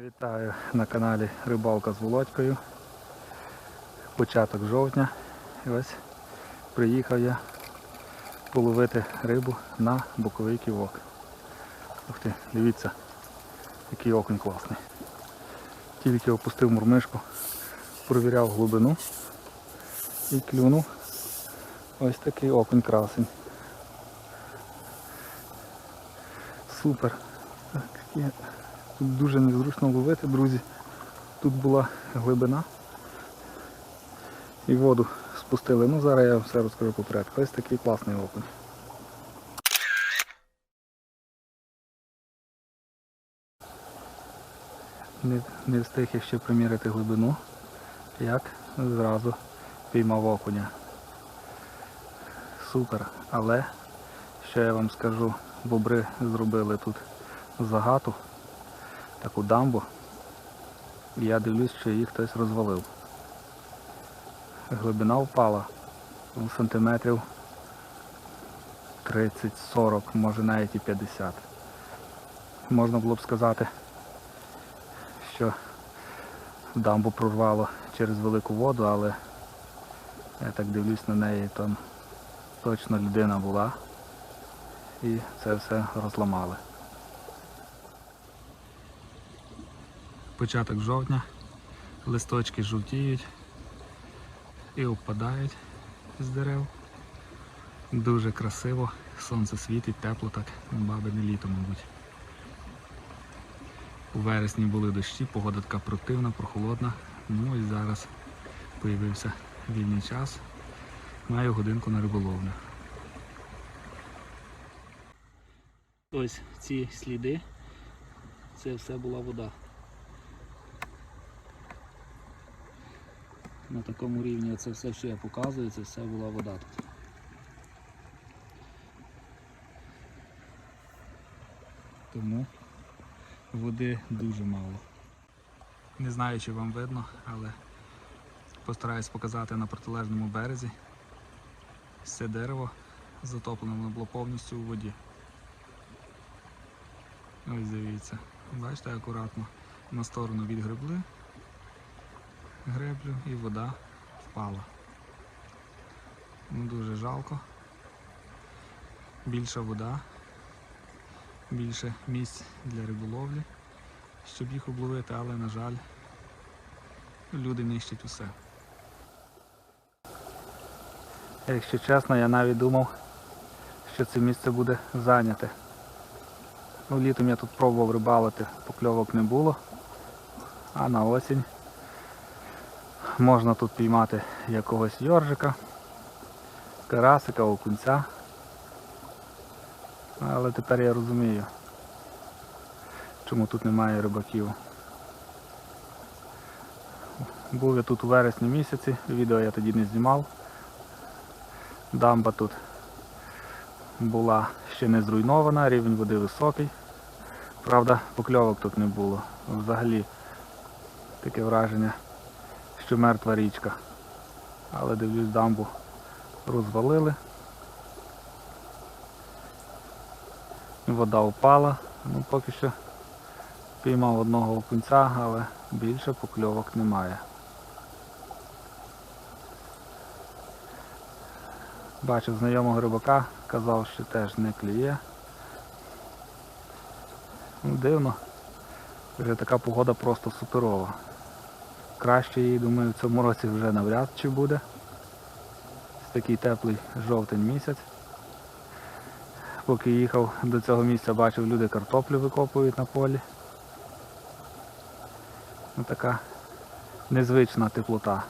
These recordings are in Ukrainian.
Вітаю на каналі Рибалка з Володькою. Початок жовтня. І ось приїхав я половити рибу на боковий ківок. Ух ти, дивіться, який окунь класний. Тільки опустив мурмишку, провіряв глибину і клюнув. Ось такий окунь красень. Супер. Так. Тут дуже незручно ловити, друзі. Тут була глибина. І воду спустили. Ну зараз я все розкажу поперед. Ось такий класний окунь. Не, не встиг я ще приміряти глибину, як зразу піймав окуня. Супер. Але що я вам скажу, бобри зробили тут загату таку дамбу. І я дивлюсь, що її хтось розвалив. Глибина впала ну, сантиметрів 30-40, може навіть і 50. Можна було б сказати, що дамбу прорвало через велику воду, але я так дивлюсь на неї, там точно людина була і це все розламали. Початок жовтня, листочки жовтіють і опадають з дерев. Дуже красиво, сонце світить, тепло так, бабине літо, мабуть. У вересні були дощі, погода така противна, прохолодна. Ну і зараз появився вільний час. Маю годинку на риболовлю. Ось ці сліди, це все була вода. На такому рівні це все, я показую, це все була вода тут. Тому води дуже мало. Не знаю, чи вам видно, але постараюсь показати на протилежному березі. Все дерево затоплене було повністю у воді. Ось дивіться, бачите, акуратно на сторону відгребли греблю і вода впала. Дуже жалко. Більша вода, більше місць для риболовлі, щоб їх обловити, але, на жаль, люди нищать усе. Якщо чесно, я навіть думав, що це місце буде зайняте. Ну, літом я тут пробував рибалити, покльовок не було, а на осінь можна тут піймати якогось йоржика, карасика, окунця. Але тепер я розумію, чому тут немає рибаків. Був я тут у вересні місяці, відео я тоді не знімав. Дамба тут була ще не зруйнована, рівень води високий. Правда, покльовок тут не було. Взагалі таке враження, що мертва річка. Але дивлюсь, дамбу розвалили. Вода впала, ну поки що піймав одного окунця, але більше покльовок немає. Бачив знайомого рибака, казав, що теж не клює. Ну, дивно. Вже така погода просто суперова. Краще її, думаю, в цьому році вже навряд чи буде. Ось такий теплий жовтень місяць. Поки їхав до цього місця, бачив, люди картоплю викопують на полі. Ну, така незвична теплота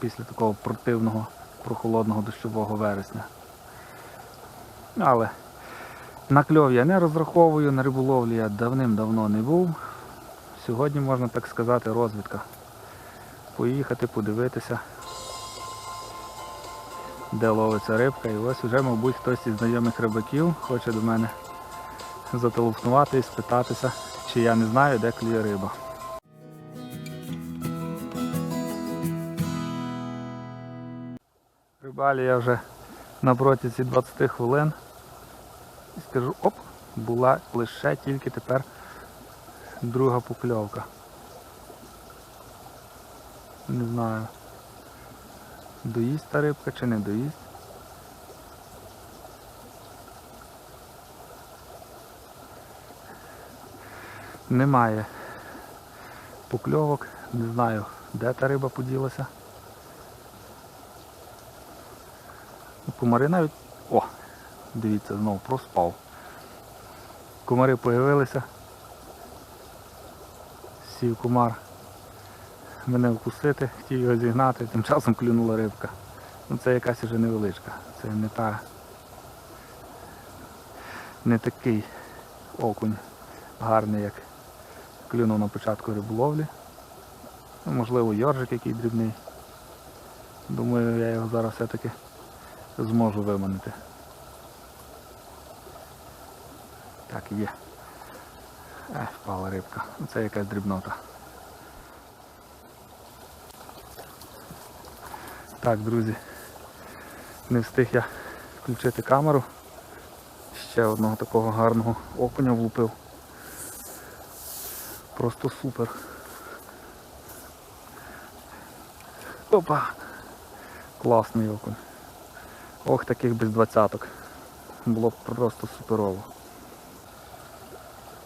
після такого противного, прохолодного дощового вересня. Але на кльов я не розраховую, на риболовлі я давним-давно не був. Сьогодні, можна так сказати, розвідка. Поїхати, подивитися, де ловиться рибка. І ось вже, мабуть, хтось із знайомих рибаків хоче до мене зателефонувати і спитатися, чи я не знаю, де клює риба. Рибалі я вже на протязі 20 хвилин. І скажу, оп, була лише тільки тепер Друга покльовка. Не знаю. Доїсть та рибка чи не доїсть. Немає покльовок, не знаю, де та риба поділася. Комари навіть... О! Дивіться, знову проспав. Комари появилися. Сів комар мене вкусити, хотів його зігнати, тим часом клюнула рибка. Ну це якась вже невеличка. Це не та не такий окунь гарний, як клюнув на початку риболовлі. Ну, можливо, йоржик який дрібний. Думаю, я його зараз все-таки зможу виманити. Так, є. Ех, впала рибка. Це якась дрібнота. Так, друзі, не встиг я включити камеру. Ще одного такого гарного окуня влупив. Просто супер. Опа! Класний окунь. Ох, таких без двадцяток. Було б просто суперово.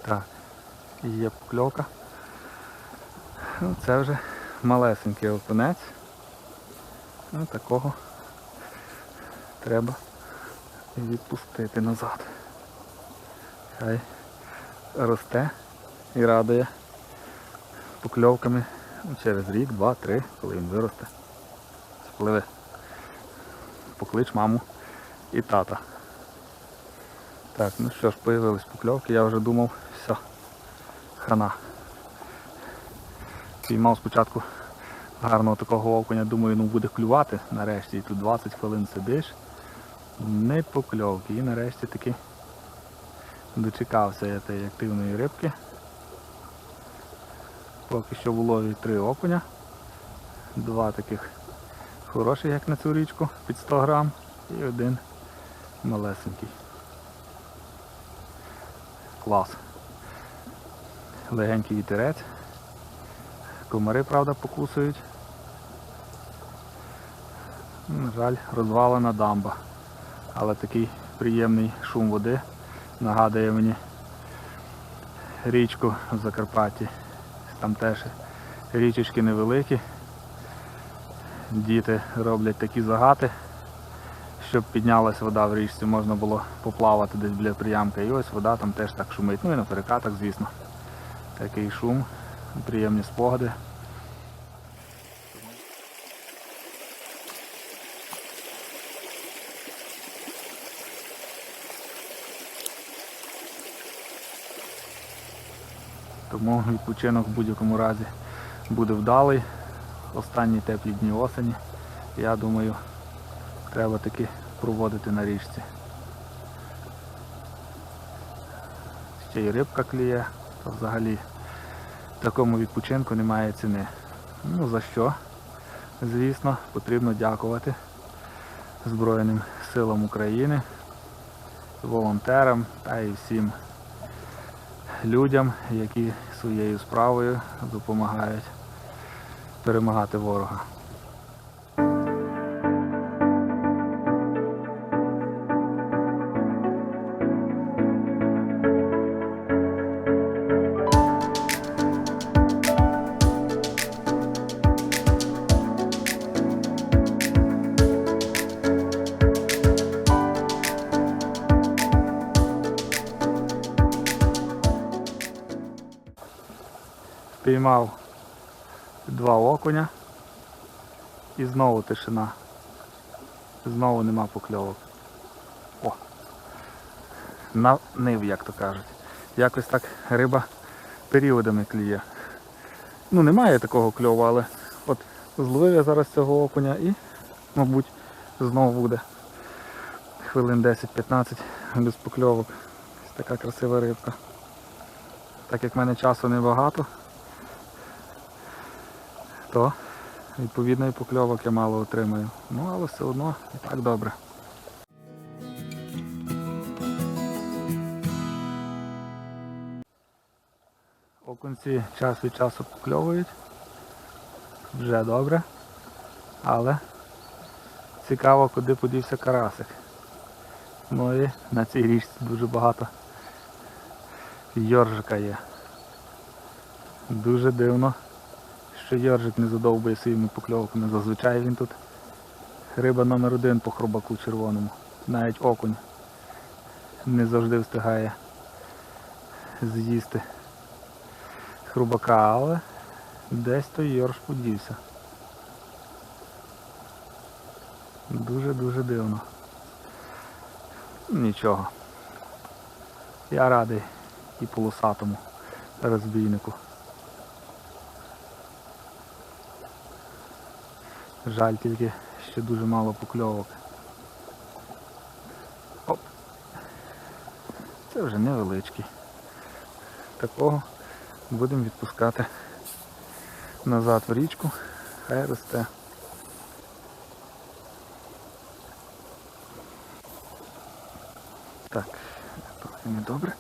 Так, є покльовка. Ну, це вже малесенький окунець. Ну, такого треба відпустити назад. Хай росте і радує покльовками ну, через рік, два, три, коли він виросте. Спливе. Поклич маму і тата. Так, ну що ж, появились покльовки, я вже думав, все, хана. Піймав спочатку гарного такого окуня, думаю, ну буде клювати нарешті. І тут 20 хвилин сидиш. Не покльовки. І нарешті таки дочекався я тієї активної рибки. Поки що в улові три окуня. Два таких хороших, як на цю річку, під 100 грам, і один малесенький. Клас. Легенький вітерець. Комари, правда, покусують. На жаль, розвалена дамба. Але такий приємний шум води нагадує мені річку в Закарпатті. Там теж річечки невеликі. Діти роблять такі загати, щоб піднялась вода в річці, можна було поплавати десь біля приямка. І ось вода там теж так шумить. Ну і на перекатах, звісно. Такий шум, приємні спогади. Тому відпочинок в будь-якому разі буде вдалий. Останні теплі дні осені. Я думаю, треба таки проводити на річці. Ще й рибка кліє, взагалі такому відпочинку немає ціни. Ну за що? Звісно, потрібно дякувати Збройним силам України, волонтерам та і всім людям, які своєю справою допомагають перемагати ворога. Спіймав два окуня і знову тишина. Знову нема покльовок. О! На нив, як то кажуть. Якось так риба періодами кліє. Ну немає такого кльову, але от зловив я зараз цього окуня і, мабуть, знову буде. Хвилин 10-15 без покльовок. Ось така красива рибка. Так як в мене часу небагато, то відповідно і покльовок я мало отримаю. Ну, але все одно і так добре. Окунці час від часу покльовують. Вже добре. Але цікаво, куди подівся карасик. Ну і на цій річці дуже багато йоржика є. Дуже дивно, що йоржик не задовбує своїми покльовками. Зазвичай він тут риба номер один по хробаку червоному. Навіть окунь не завжди встигає з'їсти хрубака, але десь той йорш подівся. Дуже-дуже дивно. Нічого. Я радий і полосатому розбійнику. Жаль тільки, що дуже мало покльовок. Оп. Це вже невеличкий. Такого будемо відпускати назад в річку, хай росте. Так, трохи недобре.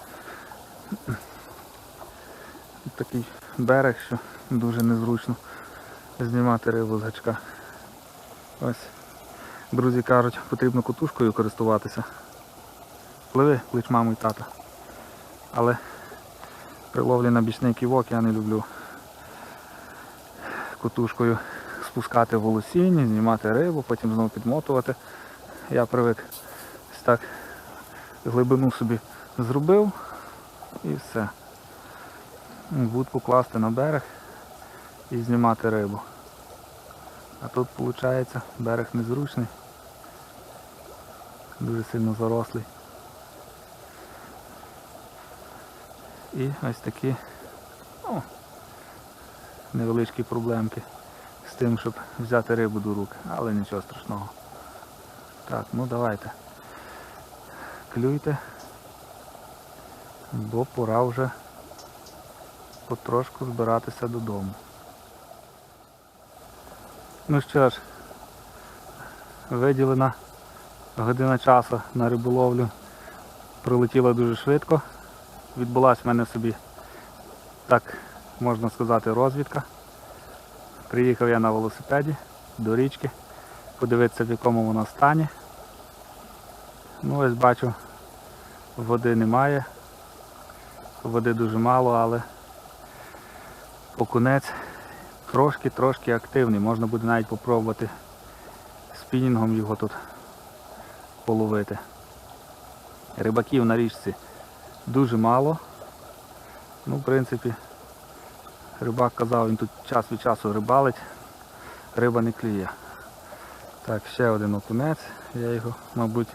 Такий берег, що дуже незручно знімати рибу з гачка. Ось. Друзі кажуть, потрібно кутушкою користуватися. Пливи, клич маму і тата. Але при ловлі на бічний ківок я не люблю кутушкою спускати в волосінні, знімати рибу, потім знову підмотувати. Я привик ось так глибину собі зробив і все. Буд покласти на берег і знімати рибу. А тут виходить берег незручний, дуже сильно зарослий. І ось такі ну, невеличкі проблемки з тим, щоб взяти рибу до рук, але нічого страшного. Так, ну давайте. Клюйте, бо пора вже потрошку збиратися додому. Ну що ж, виділена година часу на риболовлю пролетіла дуже швидко. Відбулася в мене собі, так можна сказати, розвідка. Приїхав я на велосипеді до річки, подивитися в якому вона стані. Ну ось бачу, води немає, води дуже мало, але окунець трошки-трошки активний. Можна буде навіть попробувати спінінгом його тут половити. Рибаків на річці дуже мало. Ну, в принципі, рибак казав, він тут час від часу рибалить, риба не клює. Так, ще один окунець, я його, мабуть,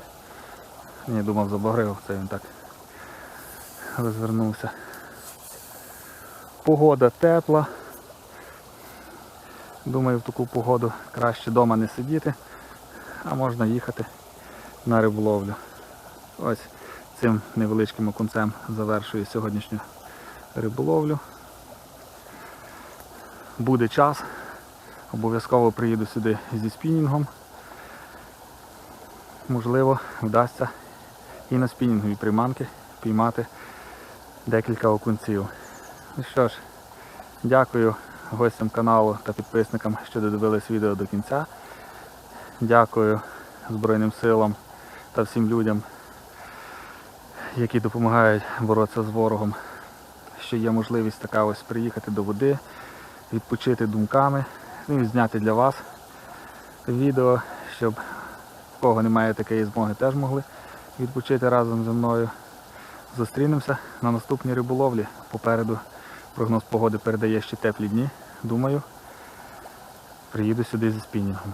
не думав забагрив, це він так розвернувся. Погода тепла. Думаю, в таку погоду краще вдома не сидіти, а можна їхати на риболовлю. Ось цим невеличким окунцем завершую сьогоднішню риболовлю. Буде час, обов'язково приїду сюди зі спінінгом. Можливо, вдасться і на спінінгові приманки піймати декілька окунців. Ну що ж, дякую гостям каналу та підписникам, що додивились відео до кінця. Дякую Збройним силам та всім людям, які допомагають боротися з ворогом, що є можливість така ось приїхати до води, відпочити думками, ну і зняти для вас відео, щоб в кого немає такої змоги, теж могли відпочити разом зі мною. Зустрінемося на наступній риболовлі. Попереду прогноз погоди передає ще теплі дні. Думаю, приїду сюди зі спінінгом.